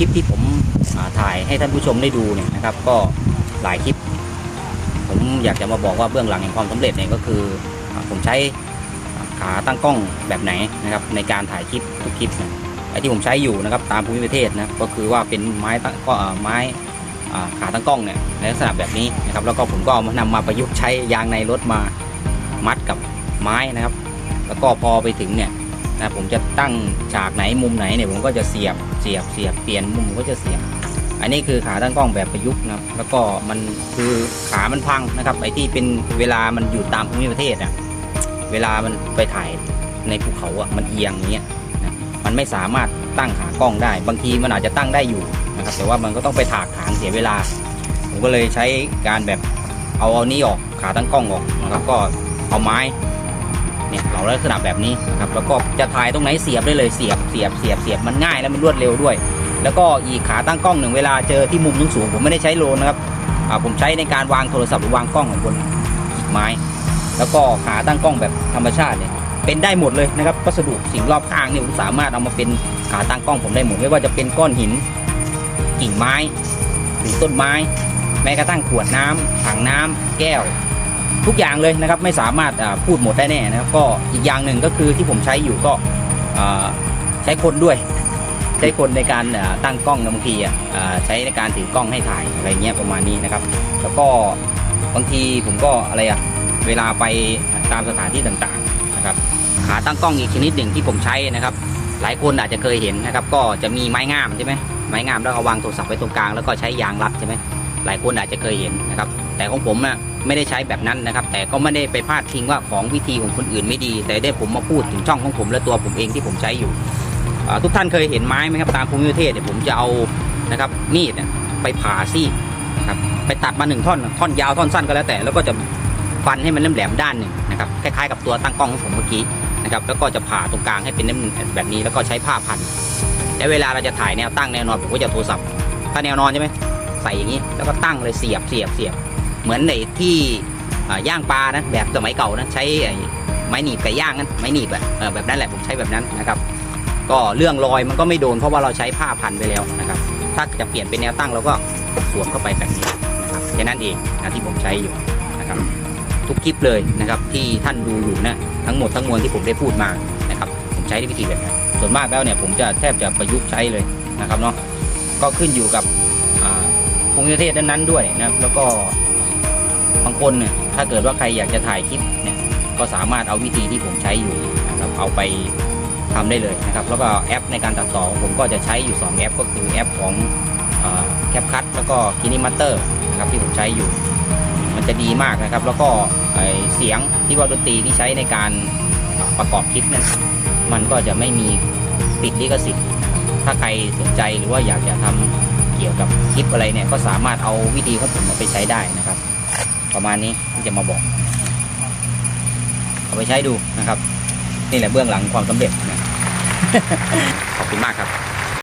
คลิปที่ผมถ่ายให้ท่านผู้ชมได้ดูเนี่ยนะครับ ก็หลายคลิป ผมอยากจะมาบอกว่าเบื้องหลังแห่งความสำเร็จเนี่ยก็คือผมใช้ขาตั้งกล้องแบบไหนนะครับในการถ่ายคลิปทุกคลิปนะไอ้ที่ผมใช้อยู่นะครับตามภูมิประเทศนะก็คือว่าเป็นไม้ตั้งก็ไม้ขาตั้งกล้องเนี่ยในลักษณะแบบนี้นะครับแล้วก็ผมก็เอามานำมาประยุกต์ใช้ยางในรถมามัดกับไม้นะครับ แล้วก็พอไปถึงเนี่ย นะผมจะตั้งฉากไหนมุมไหนเนี่ยผมก็จะเสียบเสียบเสียบเปลี่ยนมุมก็จะเสียบ อันนี้คือขาตั้งกล้องแบบประยุกต์นะครับแล้วก็มันคือขามันพังนะครับไอ้ที่เป็นเวลามันอยู่ตามภูมิประเทศอะเวลามันไปถ่ายในภูเขาอะมันเอียงอย่างเงี้ยนะมันไม่สามารถตั้งขากล้องได้ บางทีมันอาจจะตั้งได้อยู่นะครับแต่ว่ามันก็ต้องไปถากฐานเสียเวลา ผมก็เลยใช้การแบบเอาเอานี้ออกขาตั้งกล้องออกนะครับก็เอาไม้ เนี่ยเราลักษณะแบบนี้นะครับแล้วก็จะถ่ายตรงไหนเสียบได้เลยเสียบเสียบเสียบเสียบมันง่ายแล้วมันรวดเร็วด้วย แล้วก็อีกขาตั้งกล้องหนึ่งเวลาเจอที่มุมสูงผมไม่ได้ใช้โลนนะครับผมใช้ในการวางโทรศัพท์หรือวางกล้องของบนกิ่งไม้ แล้วก็ขาตั้งกล้องแบบธรรมชาติเนี่ยเป็นได้หมดเลยนะครับวัสดุสิ่งรอบข้างเนี่ยผมสามารถเอามาเป็นขาตั้งกล้องผมได้หมดไม่ว่าจะเป็นก้อนหิน กิ่งไม้ หรือต้นไม้ แม้กระทั่งขวดน้ำถังน้ำแก้ว ทุกอย่างเลยนะครับไม่สามารถพูดหมดได้แน่นะครับก็อีกอย่างหนึ่งก็คือที่ผมใช้อยู่ก็ใช้คนด้วย ใช้คนในการตั้งกล้องบางทีใช้ในการถือกล้องให้ถ่ายอะไรเงี้ยประมาณนี้นะครับ แล้วก็บางทีผมก็อะไรอะเวลาไปตามสถานที่ต่างๆนะครับขาตั้งกล้องอีกชนิดหนึ่งที่ผมใช้นะครับ หลายคนอาจจะเคยเห็นนะครับ ก็จะมีไม้งามใช่ไหมไม้งามแล้วก็วางโทรศัพท์ไว้ตรงกลางแล้วก็ใช้ยางรัดใช่ไหมหลายคนอาจจะเคยเห็นนะครับ แต่ของผมน่ะไม่ได้ใช้แบบนั้นนะครับ แต่ก็ไม่ได้ไปพาดพิงว่าของวิธีของคนอื่นไม่ดี แต่ได้ผมมาพูดถึงช่องของผมและตัวผมเองที่ผมใช้อยู่ทุกท่านเคยเห็นไม้ไหมครับตามภูมิประเทศเนี่ยผมจะเอานะครับมีดไปผ่าซี่ครับไปตัดมาหนึ่งท่อนท่อนยาวท่อนสั้นก็แล้วแต่ แล้วก็จะฟันให้มันแหลมๆด้านหนึ่งนะครับคล้ายๆกับตัวตั้งกล้องของผมเมื่อกี้นะครับแล้วก็จะผ่าตรงกลางให้เป็นแบบนี้แล้วก็ใช้ผ้าพันและเวลาเราจะถ่ายแนวตั้งแนวนอนผมก็จะโทรศัพท์ถ้าแนวนอนใช่ไหมใส่อย่างนี้แล้วก็ตั้งเลยเสียบเสียบเสียบ เหมือนในที่ย่างปลานะแบบสมัยเก่านะใช้ไม้หนีบไก่ย่างนั้นไม้หนีบอะเออแบบนั้นแหละผมใช้แบบนั้นนะครับ ก็เรื่องรอยมันก็ไม่โดนเพราะว่าเราใช้ผ้าพันไปแล้วนะครับ ถ้าจะเปลี่ยนเป็นแนวตั้งเราก็สวมเข้าไปแบบนี้นะครับแค่นั้นเองนะที่ผมใช้อยู่นะครับ ทุกคลิปเลยนะครับที่ท่านดูอยู่นะทั้งหมดทั้งมวลที่ผมได้พูดมานะครับ ผมใช้ในวิธีแบบนี้ส่วนมากแล้วเนี่ยผมจะแทบจะประยุกต์ใช้เลยนะครับเนาะก็ขึ้นอยู่กับภูมิประเทศนั้นๆด้วยนะครับแล้วก็ บางคนเนี่ยถ้าเกิดว่าใครอยากจะถ่ายคลิปเนี่ยก็สามารถเอาวิธีที่ผมใช้อยู่นะครับเอาไปทำได้เลยนะครับแล้วก็แอปในการตัดต่อผมก็จะใช้อยู่ 2 แอป ก็คือแอปของแคปคัตแล้วก็คินิมัตเตอร์นะครับที่ผมใช้อยู่ มันจะดีมากนะครับ แล้วก็ไอ้เสียงที่ว่าดนตรีที่ใช้ในการประกอบคลิปนั้นมันก็จะไม่มีติดลิขสิทธิ์ ถ้าใครสนใจหรือว่าอยากจะทำเกี่ยวกับคลิปอะไรเนี่ยก็สามารถเอาวิธีของผมมาไปใช้ได้นะครับ ประมาณนี้ที่จะมาบอก เอาไปใช้ดูนะครับ นี่แหละเบื้องหลังความสำเร็จนะขอบคุณมากครับ